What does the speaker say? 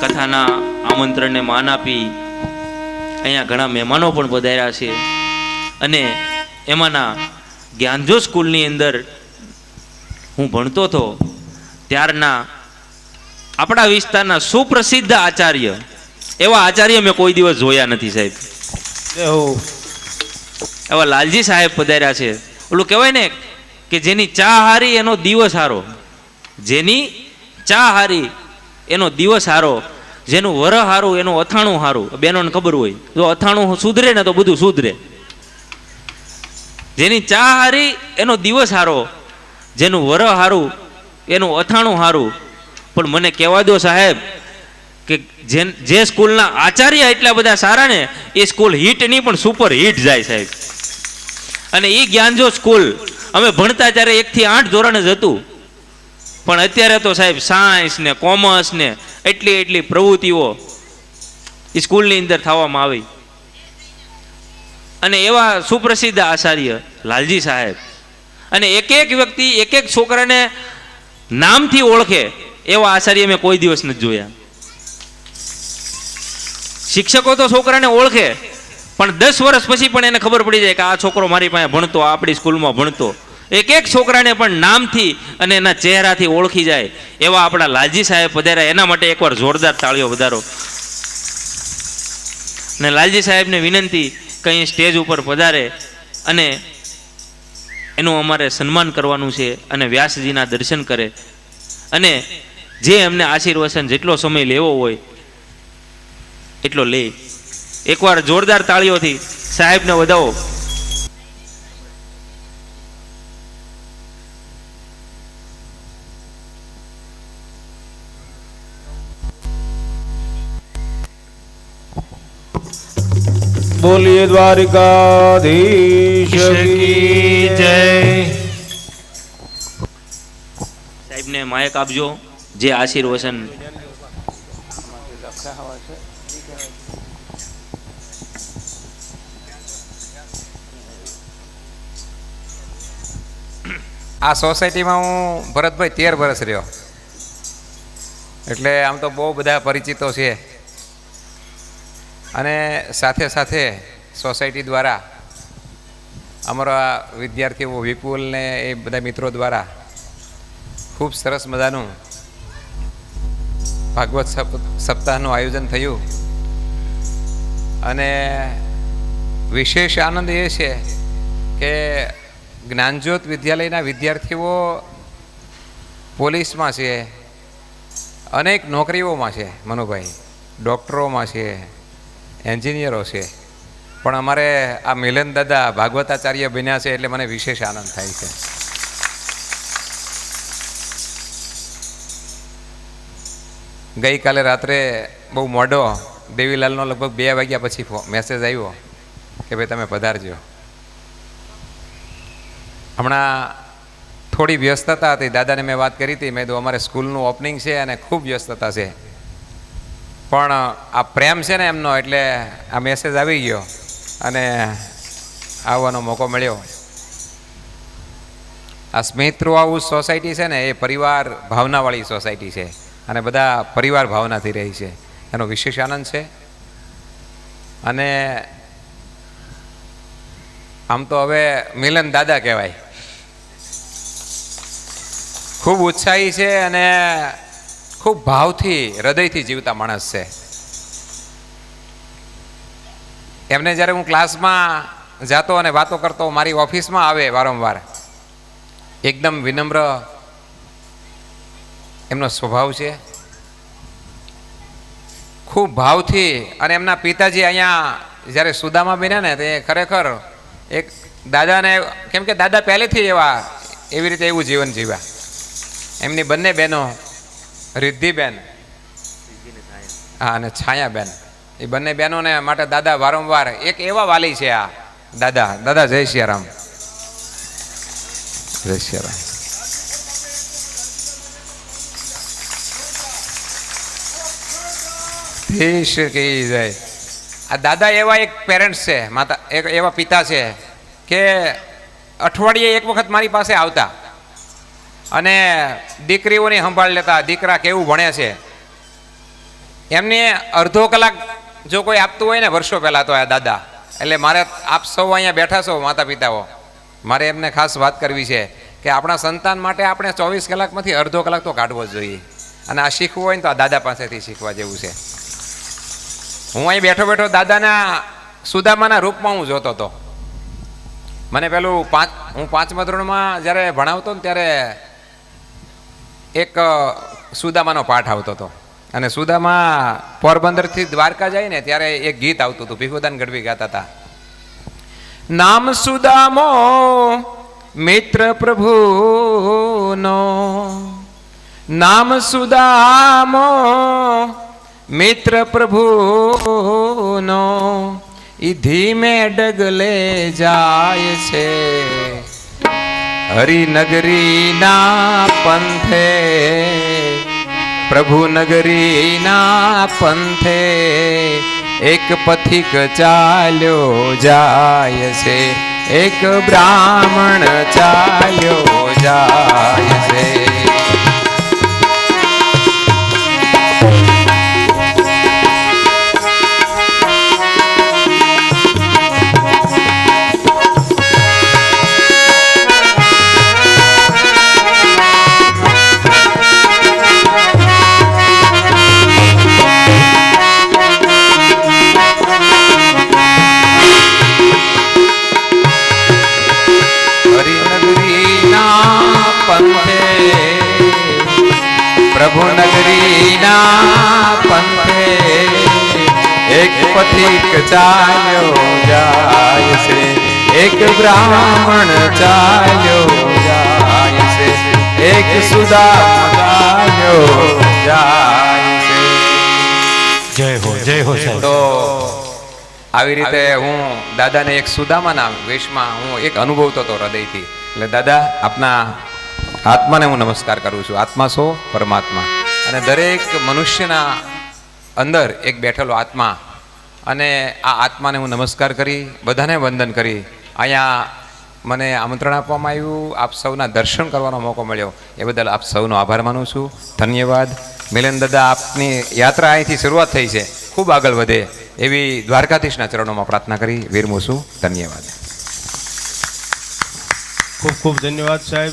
કથાના આમંત્રણને માન આપી અહીંયા ઘણા મહેમાનો પણ પધાર્યા છે. અને એમાંના જ્ઞાનજો સ્કૂલની અંદર હું ભણતો હતો ત્યારના આપણા વિસ્તારના સુપ્રસિદ્ધ આચાર્ય એવા આચાર્ય મેં કોઈ દિવસ જોયા નથી સાહેબ. એવા લાલજી સાહેબ પધાર્યા છે. ઓલું કહેવાય ને કે જેની ચા હારી એનો દિવસ હારો જેની ચા હારી, એનો દિવસ હારો, જેનું વર હારું, એનું અથાણું હારું. બેનોને ખબર હોય. જો અથાણું સુધરે ને તો બધું સુધરે. જેની ચા હારી, એનો દિવસ હારો. જેનું વર હારું, એનું અથાણું હારું. પણ મને કહેવા દો સાહેબ, કે જે જે સ્કૂલના આચાર્ય એટલા બધા સારા ને, એ સ્કૂલ હિટ નહીં, પણ સુપર હિટ જાય સાહેબ. અને એ જ્ઞાનજો સ્કૂલ, અમે ભણતા ત્યારે એકથી આઠ ધોરણ જ હતું. પણ અત્યારે તો સાહેબ સાયન્સ ને કોમર્સ ને, એટલી એટલી પ્રવૃત્તિઓ એ સ્કૂલની અંદર થવામાં આવી. અને એવા સુપ્રસિદ્ધ આચાર્ય લાલજી સાહેબ. અને એક એક વ્યક્તિ, એક એક છોકરાને નામથી ઓળખે એવા આચાર્ય મેં કોઈ દિવસ નથી જોયા. શિક્ષકો તો છોકરાને ઓળખે, પણ દસ વર્ષ પછી પણ એને ખબર પડી જાય કે આ છોકરો મારી પાસે ભણતો આપણી સ્કૂલમાં ભણતો. એક એક છોકરાને પણ નામથી અને એના ચહેરાથી ઓળખી જાય. એવા આપણા લાલજી સાહેબ પધાર્યા એના માટે એકવાર જોરદાર તાળીઓ વધારો. ને લાલજી સાહેબને વિનંતી કંઈ સ્ટેજ ઉપર પધારે અને એનું અમારે સન્માન કરવાનું છે અને વ્યાસજીના દર્શન કરે. અને જે એમને આશીર્વચન જેટલો સમય લેવો હોય, એટલો લે. એકવાર જોરદાર તાળીઓથી સાહેબને વધાવો. બોલીએ દ્વારિકાધીશ જય. સાહેબને માયક આપજો જે આશીર્વચન આ સોસાયટીમાં હું ભરતભાઈ તેર વર્ષ રહ્યો. એટલે આમ તો બહુ બધા પરિચિતો છે. અને સાથે સાથે સોસાયટી દ્વારા અમારા વિદ્યાર્થીઓ વિપુલને એ બધા મિત્રો દ્વારા ખૂબ સરસ મજાનું ભાગવત સપ- સપ્તાહનું આયોજન થયું. અને વિશેષ આનંદ એ છે કે જ્ઞાનજ્યોત વિદ્યાલયના વિદ્યાર્થીઓ પોલીસમાં છે, અનેક નોકરીઓમાં છે મનુભાઈ, ડૉક્ટરોમાં છે એન્જિનિયરો છે. પણ અમારે આ મિલન દાદા ભાગવતાચાર્ય બન્યા છે એટલે મને વિશેષ આનંદ થાય છે. ગઈકાલે રાત્રે બહુ મોડો દેવીલાલનો લગભગ બે વાગ્યા પછી મેસેજ આવ્યો કે ભાઈ તમે પધારજો. હમણાં થોડી વ્યસ્તતા હતી. દાદાને મેં વાત કરી હતી. મેં તો અમારે સ્કૂલનું ઓપનિંગ છે અને ખૂબ વ્યસ્તતા છે. પણ આ પ્રેમ છે ને એમનો એટલે આ મેસેજ આવી ગયો અને આવવાનો મોકો મળ્યો. આ સ્મિત થ્રુ હાઉસ સોસાયટી છે ને એ પરિવાર ભાવનાવાળી સોસાયટી છે અને બધા પરિવાર ભાવનાથી રહી છે. એનો વિશેષ આનંદ છે. અને આમ તો હવે મિલન દાદા કહેવાય. ખૂબ ઉત્સાહી છે અને ખૂબ ભાવથી, હૃદયથી જીવતા માણસ છે. એમને જ્યારે હું ક્લાસમાં જાતો અને વાતો કરતો મારી ઓફિસમાં આવે વારંવાર. એકદમ વિનમ્ર. એમનો સ્વભાવ છે. ખૂબ ભાવથી અને એમના પિતાજી અહીંયા જ્યારે સુદામા બન્યા ને, તે ખરેખર એક દાદાને, કેમ કે દાદા પહેલેથી એવા એવી રીતે એવું જીવન જીવ્યા. એમની બંને બહેનો રિદ્ધિબેન હા, અને છાયાબેન એ બંને બહેનોને માટે દાદા વારંવાર એક એવા વાલી છે આ. દાદા દાદા જય સિયારામ. જય સિયારામ. દેશ કી જય. આ દાદા એવા એક પેરેન્ટ્સ છે, માતા, એક એવા પિતા છે, કે અઠવાડિયે એક વખત મારી પાસે આવતા. અને દીકરીઓની સંભાળ લેતા દીકરા કેવું ભણે છે? એમને અડધો કલાક જો કોઈ આપતું હોય ને, વર્ષો પહેલાં તો આ દાદા. એટલે મારે આપ સૌ અહીંયા બેઠા છો માતા પિતાઓ મારે એમને ખાસ વાત કરવી છે કે આપણા સંતાન માટે આપણે ચોવીસ કલાકમાંથી અડધો કલાક તો કાઢવો જ જોઈએ. અને આ શીખવું હોય ને તો આ દાદા પાસેથી શીખવા જેવું છે. હું અહીં બેઠો બેઠો દાદાના સુદામાના રૂપમાં હું જોતો હતો. મને પેલું પાંચ, હું પાંચમા ધોરણમાં જ્યારે ભણાવતો ને ત્યારે એક સુદામાનો પાઠ આવતો હતો. અને સુદામા પોરબંદરથી દ્વારકા જાય ને ત્યારે એક ગીત આવતું હતું, ભીખુદાન ગઢવી ગાતા હતા. નામ સુદામો, મિત્ર પ્રભુનો. નામ સુદામો, મિત્ર પ્રભુનો. ઈ ધીમે ડગલે જાય છે. હરિનગરીના પંથે પ્રભુ નગરીના પંથે એક પથિક ચાલ્યો જાય છે, એક બ્રાહ્મણ ચાલ્યો જાય છે. પ્રભુ નગરીના પંથે એક પથિક ચાલ્યો જાય છે એક બ્રાહ્મણ ચાલ્યો જાય છે એક સુદા ચાલ્યો જાય છે જય હો જય હો તો આવી રીતે હું દાદાને એક સુદામાના વેશમાં હું એક અનુભવતો હતો હૃદયથી. એટલે દાદા આપના આત્માને હું નમસ્કાર કરું છું. આત્મા સો પરમાત્મા. અને દરેક મનુષ્યના અંદર એક બેઠેલો આત્મા. અને આ આત્માને હું નમસ્કાર કરી, બધાને વંદન કરી. અહીંયા મને આમંત્રણ આપવામાં આવ્યું. આપ સૌના દર્શન કરવાનો મોકો મળ્યો. એ બદલ આપ સૌનો આભાર માનું છું. ધન્યવાદ. મિલન દાદા, આપની યાત્રા અહીંથી શરૂઆત થઈ છે. ખૂબ આગળ વધે. એવી દ્વારકાધીશના ચરણોમાં પ્રાર્થના કરી વિરમું છું. ધન્યવાદ. ખૂબ ખૂબ ધન્યવાદ સાહેબ.